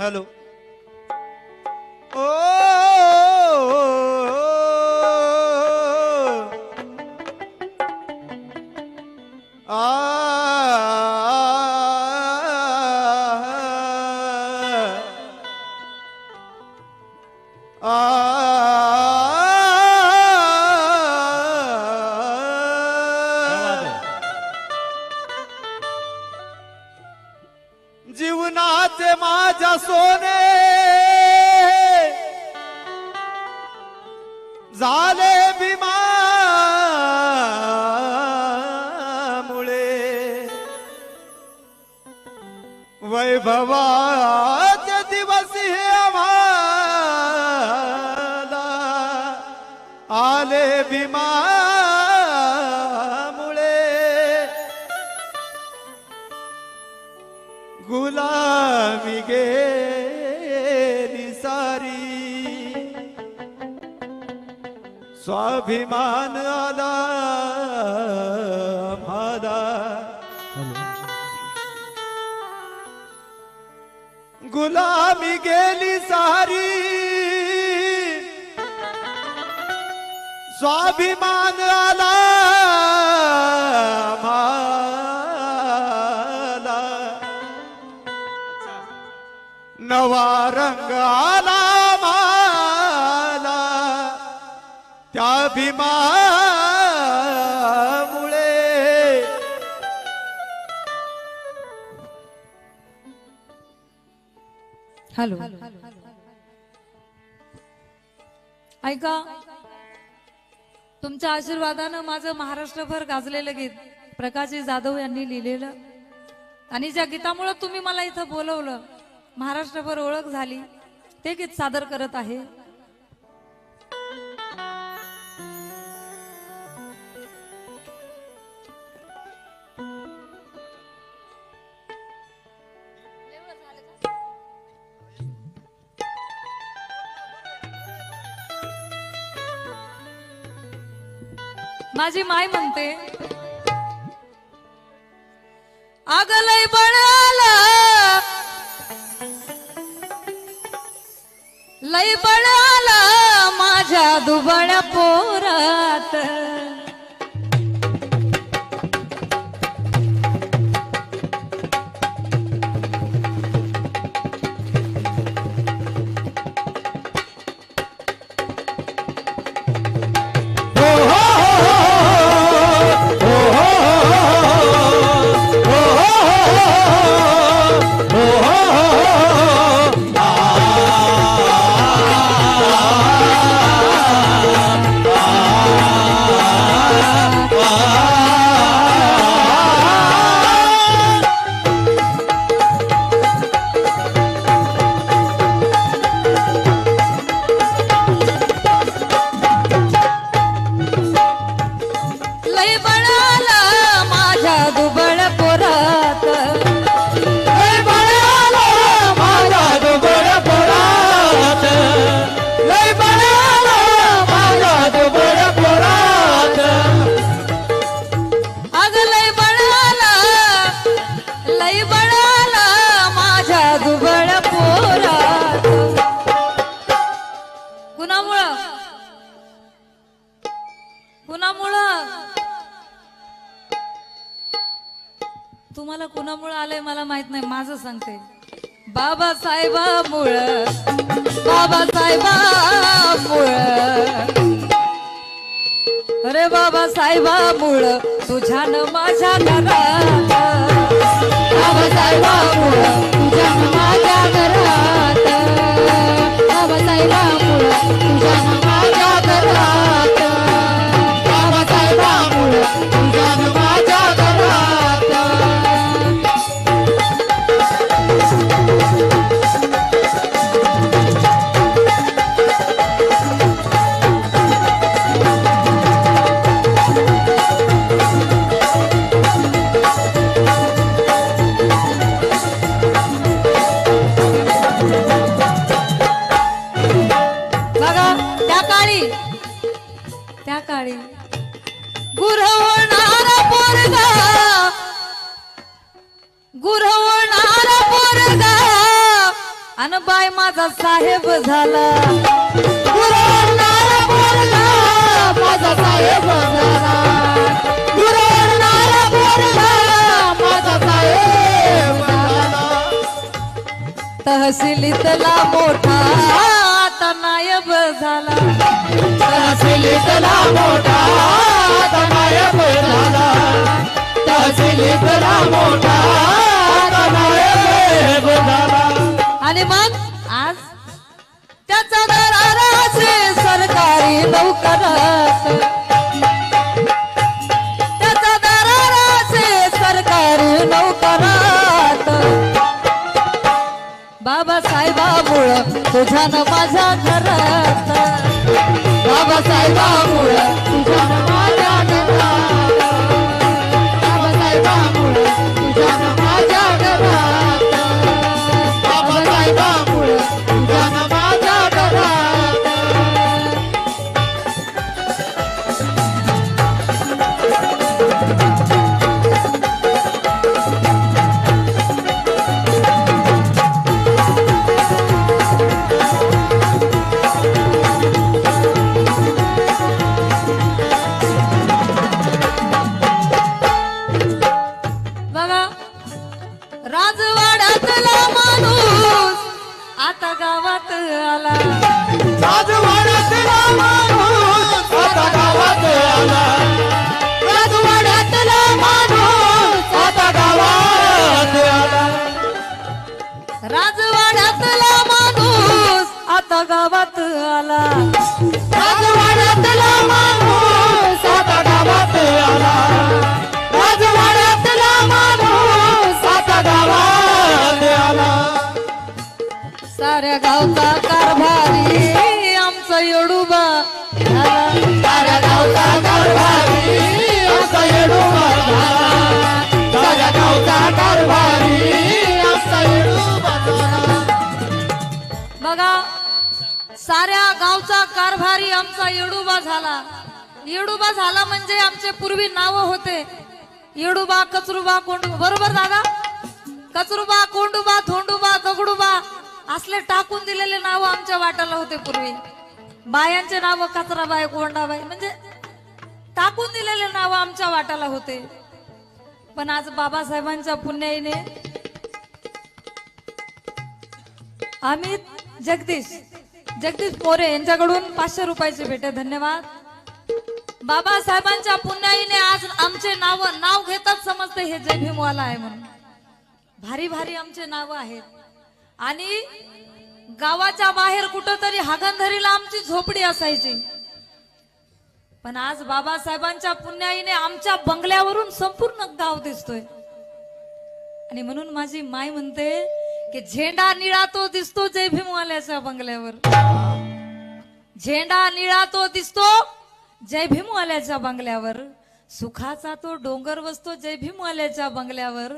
Hello ओ झाले मुळे वैभवा गुलामी गेली सारी. स्वाभिमान आला नवा रंग आला माला त्या अभिमान हॅलो. ऐका तुमच्या आशीर्वादानं माझं महाराष्ट्रभर गाजलेलं गीत प्रकाशजी जाधव यांनी लिहिलेलं. आणि ज्या गीतामुळं तुम्ही मला इथं बोलवलं महाराष्ट्रभर ओळख झाली ते गीत सादर करत आहे. माझी माय म्हणते अग बळाला लय बळाला माझ्या दुबळ्या पोरात. कुणामुळं मला माहीत नाही माझं सांगते. बाबासाहेबा मुळ बाबासाहेबा मुळ. अरे बाबासाहेबा मुळ तुझ्या न माझ्या घरात. बाबासाहेबामुळं तुझ्या माझ्या घरात. बाबासाहेबा मुळ तुझ्या गुरवणार पोरगा. अन बाय माझा साहेब झाला. गुरवणार पोरगा. माझा साहेब झाला. गुरवणारा पोरगा. माझा साहेब झाला. तहसीलीतला मोठा आता नायब झाला. तहसीलीतला मोठा आता नायब झाला. आणि मग? आज? त्याचा दराराचे सरकारी नोकरात त्याचा दराराचे सरकारी नोकरात बाबासाहेबामुळं तुझ्या माझ्या घरात. बाबासाहेबामुळं साऱ्या गावचा कारभारी. आमचा येडूबा. साऱ्या गावचा कारभारी. आमचा येडूबा. साऱ्या गावचा कारभारी. आमचा येडूबा. बघा साऱ्या गावचा कारभारी आमचा येडूबा झाला. येडूबा झाला म्हणजे आमचे पूर्वी नाव होते. येडूबा कचरुबा कोंडू. बरोबर दादा? कचरुबा कोंडूबा असले टाकून दिलेले नाव आमच्या वाटाला होते पूर्वी. बायांचे नाव कचराबाई कोंडाबाई म्हणजे टाकून दिलेले नाव आमच्या वाटाला होते. पण आज बाबासाहेबांच्या पुण्याईने अमित जगदीश जगदीश मोरे यांच्याकडून पाचशे रुपयाचे भेटे धन्यवाद. बाबासाहेबांच्या पुण्याईने आज आमचे नाव नाव घेतात समजते हे जय भीमवाला आहे म्हणून. भारी भारी आमचे नाव आहेत. आणि गावाच्या बाहेर कुठंतरी हागंधरीला आमची झोपडी असायची. पण आज बाबासाहेबांच्या पुण्याईने आमच्या बंगल्यावरून संपूर्ण गाव दिसतोय. आणि म्हणून माझी माय म्हणते की झेंडा निळा तो दिसतो जय भीमवाल्याच्या बंगल्यावर. झेंडा निळा तो दिसतो जय भीमवाल्याच्या बंगल्यावर. सुखाचा तो डोंगर बसतो जय भीमवाल्याच्या बंगल्यावर.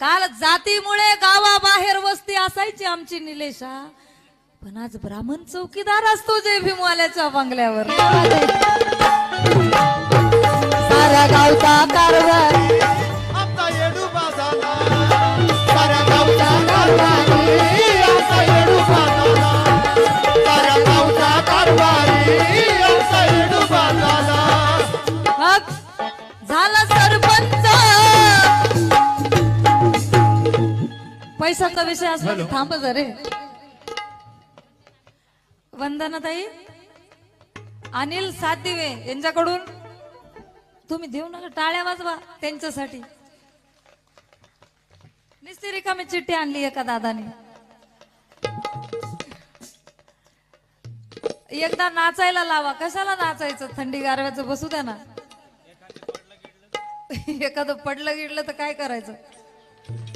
काल जातीमुळे गावाबाहेर वस्ती असायची आमची निलेशा. पण आज ब्राह्मण चौकीदार असतो जय भीमवाल्याच्या बंगल्यावर. साऱ्या गावचा कारभार पैशाचा विषय असला की थांब जरे. वंदना ताई. अनिल सातदिवे यांच्याकडून तुम्ही देऊ नका टाळ्या वाजवा त्यांच्यासाठी. निस्ती रिकामी चिठ्ठी आणली एका दादाने. एकदा नाचायला लावा. कशाला नाचायचं? थंडी गारव्याचं बसू द्या ना. एखादं पडलं गिडलं तर काय करायचं?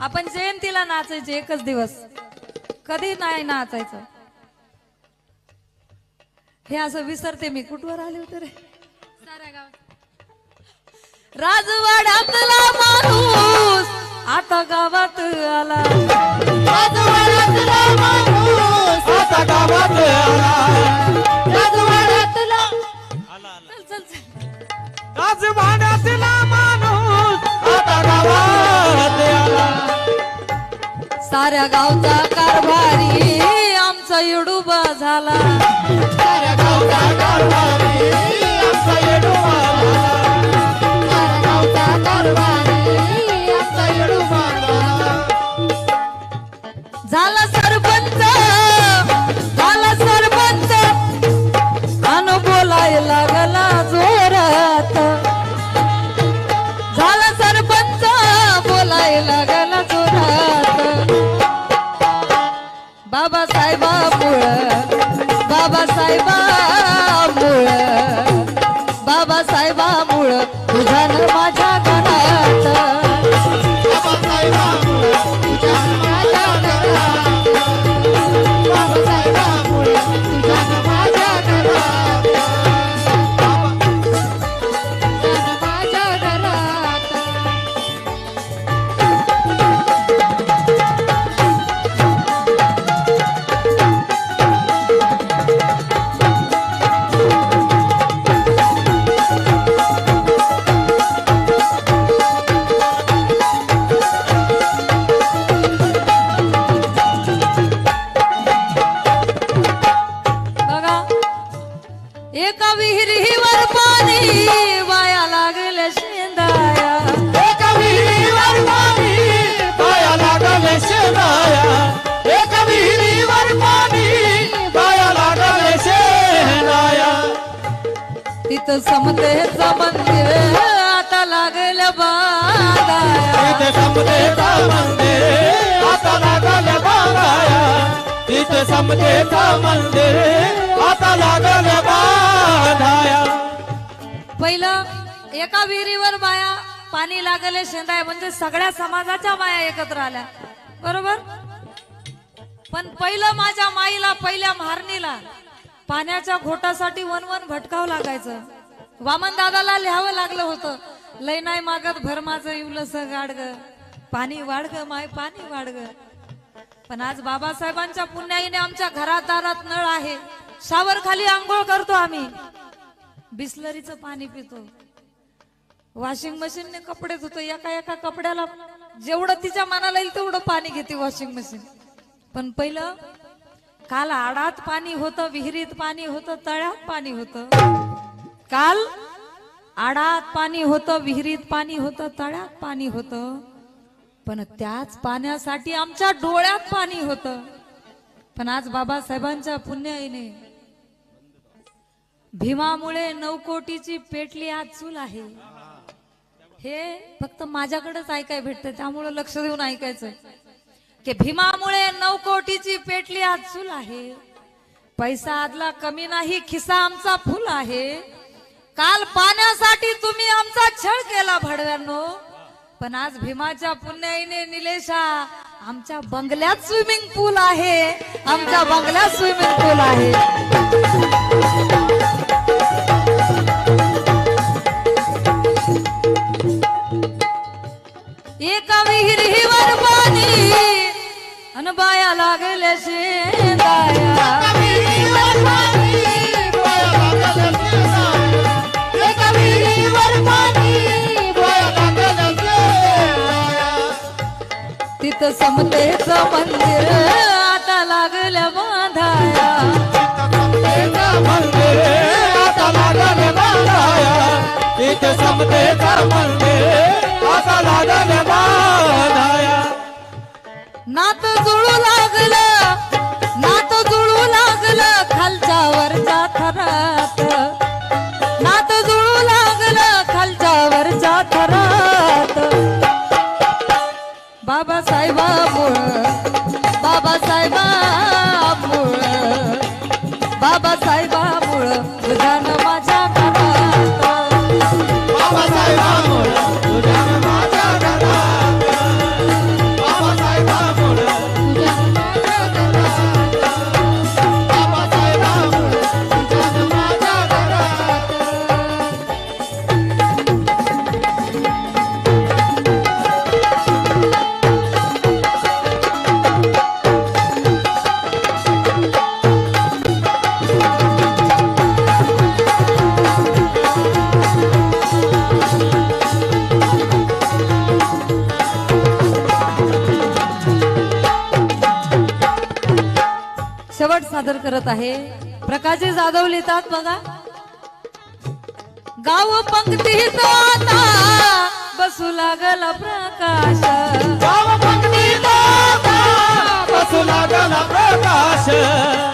आपण जयंतीला नाचायचे एकच दिवस. कधी नाही नाचायचं. हे असं विसरते मी. कुठवर आले होते रे? राजवाड्यातला माणूस. आता गावात आला. राजवाड्यातला माणूस. आता गावात आला. राजवाड्यातला चल चल चल. राजवाड्यातला माणूस. आता गावात आला साऱ्या गावचा कारभारी आमचा येडूबा झाला साऱ्या गावचा कारभारी आमचा येडोबा झाला. साऱ्या गावचा कारभारी आमचा येडोबा झाला. झाला सरपंच बाबासाहेबामुळ तुझ्या न माझ्या समतेचं मंदिर आता लागलं इथे समतेचा मंदिर आता लागले बांधाया. इथे समतेचा मंदिर आता लागले बांधाया पहिलं एका विहिरीवर बाया पाणी लागले शेंदाया म्हणजे सगळ्या समाजाच्या बाया एकत्र आल्या. बरोबर? पण पहिलं माझ्या माईला पहिल्या मारणीला पाण्याच्या घोटासाठी वन वन भटकावं लागायचं. वामन दादाला लिहावं लागलं होतं. लय नाही मागत भर माझं इवलस गाडग पाणी वाढग माय पाणी वाढग पण आज बाबासाहेबांच्या पुण्याईने आमच्या घरात दारात नळ आहे. शावर खाली आंघोळ करतो आम्ही. बिस्लरीचं पाणी पितो. वॉशिंग मशीनने कपडे धुतो. एका एका कपड्याला जेवढं तिच्या मनाला येईल तेवढं पाणी घेते वॉशिंग मशीन. पण पहिलं काल आडात पाणी होतं विहिरीत पाणी होतं तळ्यात पाणी होतं. काल आडात पाणी होतं विहिरीत पाणी होतं तळ्यात पाणी होतं पण त्याच पाण्यासाठी आमच्या डोळ्यात पाणी होतं. पण आज बाबासाहेबांच्या पुण्याईने भीमामुळे नऊ कोटीची पेटली आज चूल आहे. हे फक्त माझ्याकडेच ऐकाय भेटतं त्यामुळं लक्ष देऊन ऐकायचं की भीमामुळे नऊ कोटीची पेटली आज चूल आहे. पैसा आदला कमी नाही खिसा आमचा फुल आहे. काल पाण्यासाठी तुम्ही आमचा छळ केला भडव्यांनो. पण आज भीमाच्या पुण्याईने निलेशा आमच्या बंगल्यात स्विमिंग पूल आहे. आमच्या बंगल्यात स्विमिंग पूल आहे. एका विहिरीवर पाणी अन बाया लागल्या शेंदाया. समतेच मंदिर आता लागलं बांधाया मंदिर आता लागले बांधाया. इथे समतेचा मंदिर आता लागले बांधाया. नात जुळू लागलं चित्रपट सादर करत आहे. प्रकाशजी जाधव लिहितात बघा. गाव पंक्तीत आता बसू लागला प्रकाश. गाव पंक्तीत आता बसू लागला प्रकाश.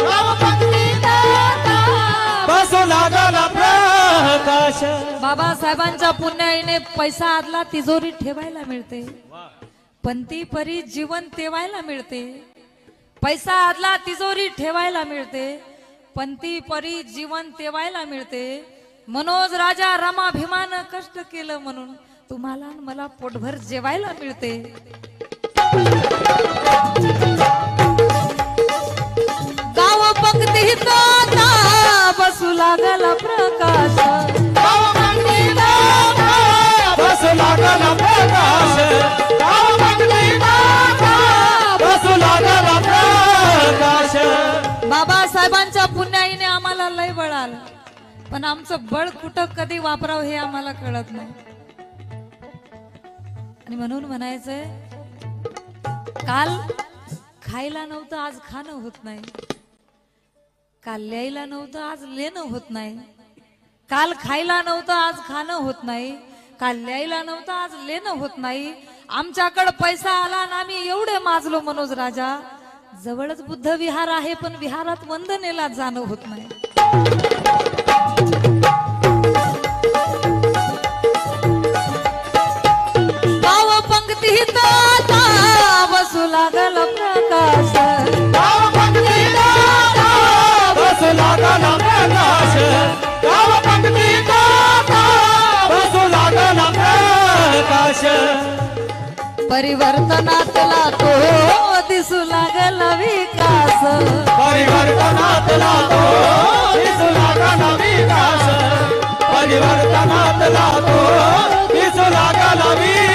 गाव पंक्तीत आता बसू लागला प्रकाश. बाबासाहेबांच्या पुण्याईने पैसा आदला तिजोरीत ठेवायला मिळते. पण ती परी जीवन तेवायला मिळते. पैसा आदला तिजोरी ठेवायला मिळते पण ती परी जीवन तेवायला मिळते. मनोज राजा रमा कष्ट केलं म्हणून तुम्हाला मला पोटभर जेवायला मिळते. गाव पंक्तीत बसू लागला प्रकाश. गाव बसू लागला प्रकाश. पण आमचं बळ कुठं कधी वापरावं हे आम्हाला कळत नाही. आणि म्हणून म्हणायचंय काल खायला नव्हतं आज खाणं होत नाही. काल लिहायला नव्हतं आज लेणं होत नाही. काल खायला नव्हतं आज खाणं होत नाही. काल लिहायला नव्हतं आज लेणं होत नाही. आमच्याकडे पैसा आला आणि आम्ही एवढे माजलो मनोज राजा. जवळच बुद्ध विहार आहे पण विहारात वंदनेला जाणं होत नाही. परिवर्तनातला तो दिसू लागला विकास परिवर्तनातला तो दिसू लागला विकास परिवर्तनातला तो दिसू लागला विकास.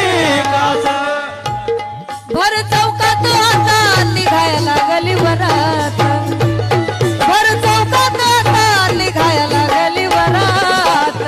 निघायला लागली वरात. भर चौकात आता निघायला लागली वरात.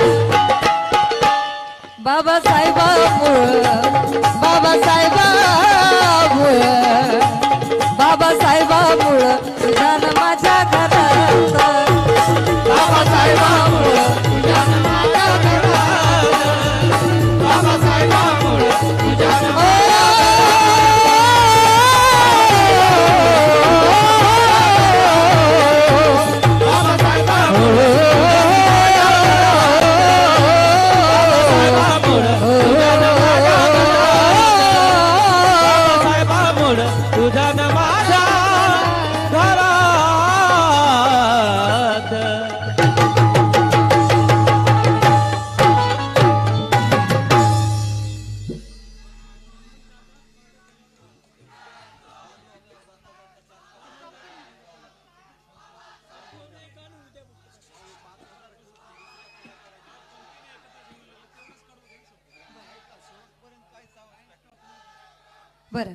बर.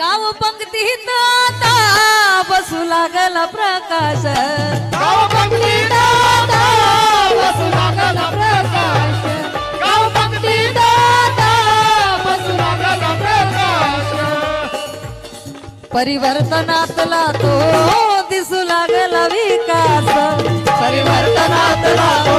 गाव पंक्तीत आता बसू लागला प्रकाश. गाव पंक्तीत आता बसू लागला प्रकाश. गाव पंक्तीत आता बसू लागला प्रकाश. परिवर्तनातला तो दिसू लागला विकास. परिवर्तनातला तो